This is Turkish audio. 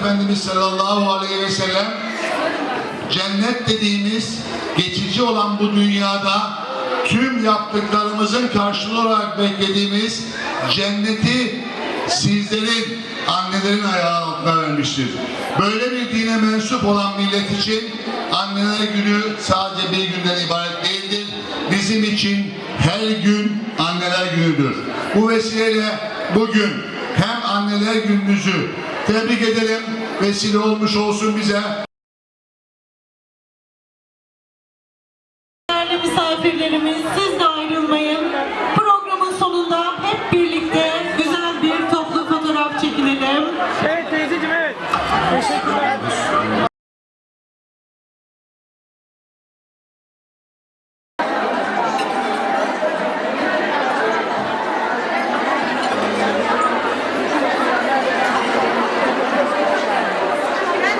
Efendimiz sallallahu aleyhi ve sellem cennet dediğimiz geçici olan bu dünyada tüm yaptıklarımızın karşılığı olarak beklediğimiz cenneti sizlerin annelerin ayağı altına vermiştir. Böyle bir dine mensup olan millet için anneler günü sadece bir günden ibaret değildir. Bizim için her gün anneler günüdür. Bu vesileyle bugün hem anneler gününüzü Tebrik ederim. Vesile olmuş olsun bize. Değerli misafirlerimiz siz de ayrılmayın. Programın sonunda hep birlikte güzel bir toplu fotoğraf çekinelim. Evet teyzeciğim evet. Teşekkürler.